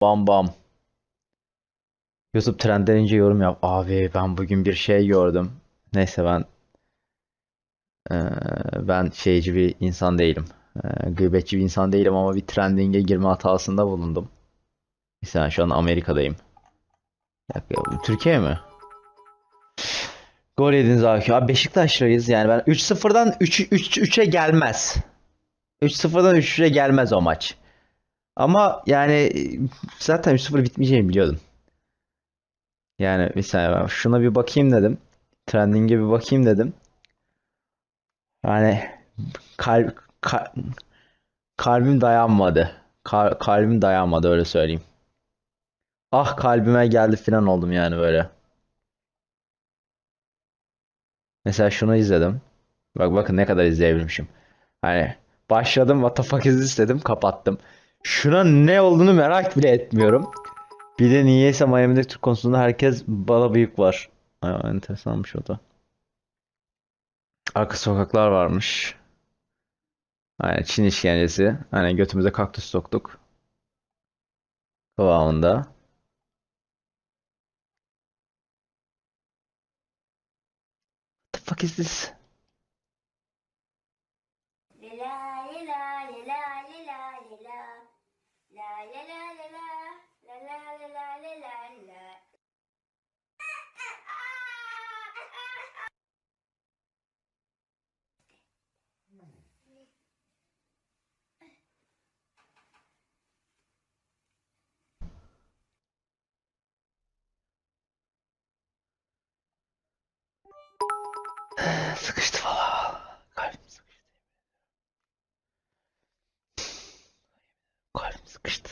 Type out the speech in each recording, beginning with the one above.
Bam bam. YouTube trend denince yorum yap. Abi ben bugün bir şey gördüm. Neyse ben eee, ben şeyci bir insan değilim. Eee, gıybetçi bir insan değilim ama bir trending'e girme hatasında bulundum. Mesela şu an Amerika'dayım. Türkiye mi? Gol yediniz abi. Abi Beşiktaşlıyız yani ben 3-0'dan 3 3 3'e gelmez. 3-0'dan 3'e gelmez o maç. Ama yani zaten 3-0 bitmeyeceğini biliyordum. Yani saniye ben şuna bir bakayım dedim. Trending'e bir bakayım dedim. Yani kalp ka- kalbim dayanmadı. Kal- kalbim dayanmadı öyle söyleyeyim. Ah kalbime geldi falan oldum yani böyle. Mesela şunu izledim. Bak bakın ne kadar izleyebilmişim. Hani başladım what the fuck is this dedim kapattım. Şuna ne olduğunu merak bile etmiyorum. Bir de niyeyse Miami'de Türk konusunda herkes bana büyük var. Ay, enteresanmış o da. Arka sokaklar varmış. Aynen Çin işkencesi. Aynen götümüze kaktüs soktuk. Kıvamında. What the fuck is this? Sıkıştı valla. Kalbim sıkıştı. Kalbim sıkıştı.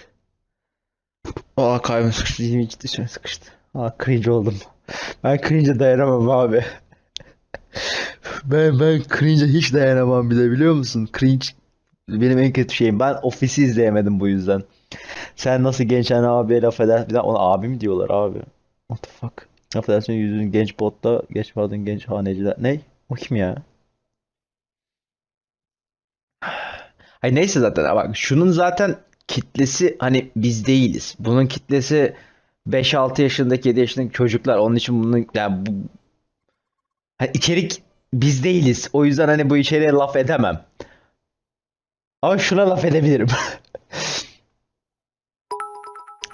Aa kalbim sıkıştı. Yemin ciddi söylüyorum sıkıştı. Aa cringe oldum. Ben cringe'e dayanamam abi. Ben ben cringe'e hiç dayanamam bile biliyor musun? Cringe benim en kötü şeyim. Ben Office'i izleyemedim bu yüzden. Sen nasıl genç hani abiye laf eder? Bir de ona abi mi diyorlar abi? What the fuck? Affedersin yüzün genç botta geç pardon genç haneciler. Ne? O kim ya? Hayır neyse zaten bak şunun zaten kitlesi hani biz değiliz. Bunun kitlesi 5-6 yaşındaki 7 yaşındaki çocuklar. Onun için bunun yani bu hani içerik biz değiliz. O yüzden hani bu içeriğe laf edemem. Ama şuna laf edebilirim.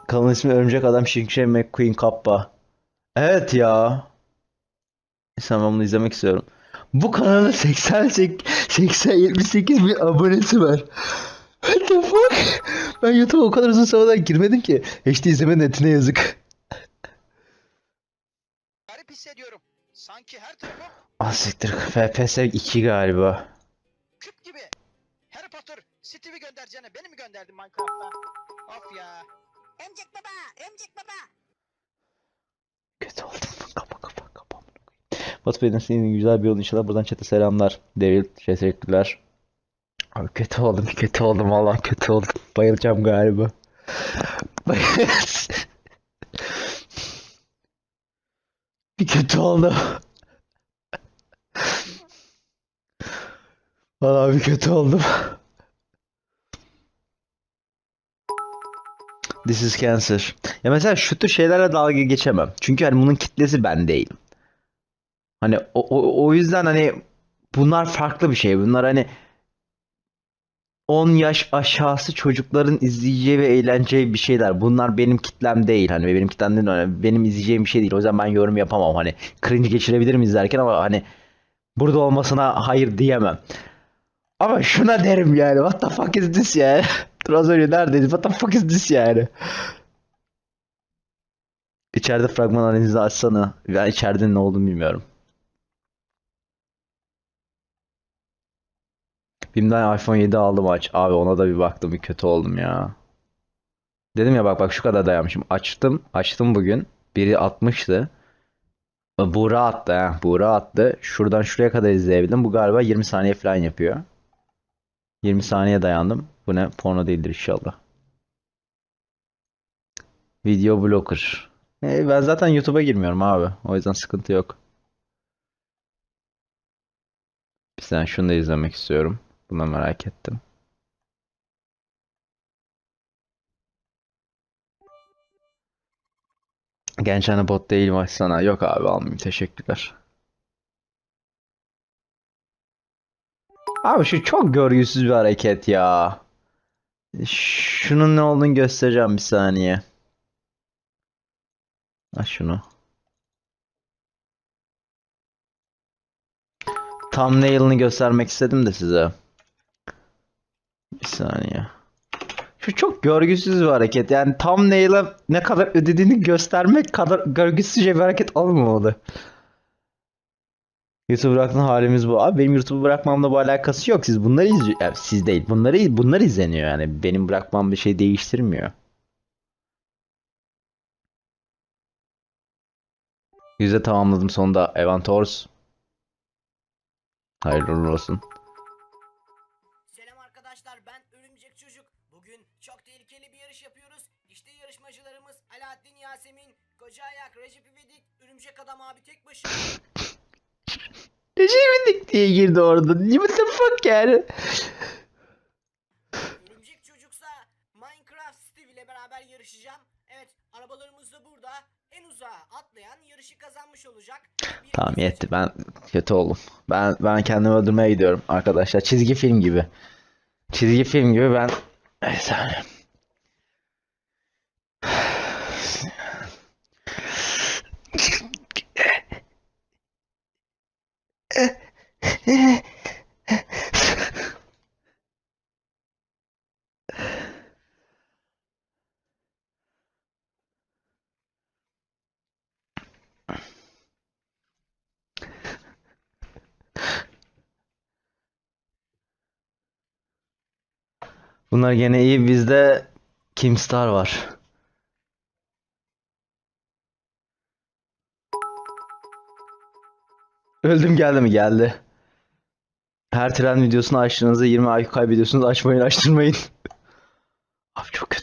Kanalın ismi Örümcek Adam Şinkşe McQueen Kappa. Evet ya. Sen ben bunu izlemek istiyorum. Bu kanalın 80 80 78 bin abonesi var. What the fuck? Ben YouTube'a o kadar uzun zamandan girmedim ki. HD izleme netine yazık. Garip hissediyorum. Sanki her tarafım Ah siktir. FPS 2 galiba. küp gibi. Harry Potter, Steve'i göndereceğine beni mi gönderdin Minecraft'ta? Of ya. Örümcek baba, örümcek baba. Kötü oldum. Batu Bey'den senin güzel bir yol inşallah. Buradan chat'e selamlar. Devil teşekkürler. Abi kötü oldum. Kötü oldum. Vallahi kötü oldum. Bayılacağım galiba. Bir kötü oldum. Vallahi bir kötü oldum. This is cancer. Ya mesela şu tür şeylerle dalga geçemem. Çünkü hani bunun kitlesi ben değilim. Hani o, o, o yüzden hani bunlar farklı bir şey. Bunlar hani 10 yaş aşağısı çocukların izleyeceği ve eğleneceği bir şeyler. Bunlar benim kitlem değil. Hani benim kitlem değil. Hani benim izleyeceğim bir şey değil. O yüzden ben yorum yapamam. Hani cringe geçirebilirim izlerken ama hani burada olmasına hayır diyemem. Ama şuna derim yani. What the fuck is this yani? Dur az önce neredeydi? What the fuck is this yani? İçeride fragman analizi açsana. Ben içeride ne olduğunu bilmiyorum. Bim'den iPhone 7 aldım aç. Abi ona da bir baktım bir kötü oldum ya. Dedim ya bak bak şu kadar dayanmışım. Açtım. Açtım bugün. Biri atmıştı. Buğra attı ha. Buğra attı. Şuradan şuraya kadar izleyebildim. Bu galiba 20 saniye falan yapıyor. 20 saniye dayandım. Bu ne? Porno değildir inşallah. Video blocker. E, ben zaten YouTube'a girmiyorum abi. O yüzden sıkıntı yok. Bir saniye şunu da izlemek istiyorum. Bunu da merak ettim. Genç hani bot değilim açsana. Yok abi almayayım teşekkürler. Abi şu çok görgüsüz bir hareket ya. Şunun ne olduğunu göstereceğim bir saniye. Ha şunu. Thumbnail'ını göstermek istedim de size. Bir saniye. Şu çok görgüsüz bir hareket. Yani thumbnail'a ne kadar ödediğini göstermek kadar görgüsüzce bir hareket olmamalı. YouTube bıraktığın halimiz bu. Abi benim YouTube'u bırakmamla bu alakası yok. Siz bunları izliyor. Yani siz değil. Bunları bunlar izleniyor yani. Benim bırakmam bir şey değiştirmiyor. Yüzde tamamladım sonunda. Evan Tors. Hayırlı olsun. Alaaddin Yasemin, Koca Ayak, Recep İvedik, Örümcek Adam abi tek başına. Recep diye girdi orada. What the fuck yani? Örümcek Çocuksa Minecraft Steve ile beraber yarışacağım. Evet arabalarımız da burada. En uzağa atlayan yarışı kazanmış olacak. Bir Tamam yetti. Ben kötü oldum. Ben ben kendimi öldürmeye gidiyorum arkadaşlar. Çizgi film gibi. Çizgi film gibi ben bir Bunlar gene iyi. Bizde Kimstar var. Öldüm geldi mi? Geldi. Her tren videosunu açtığınızda 20 IQ kaybediyorsunuz. Açmayın, açtırmayın. Abi çok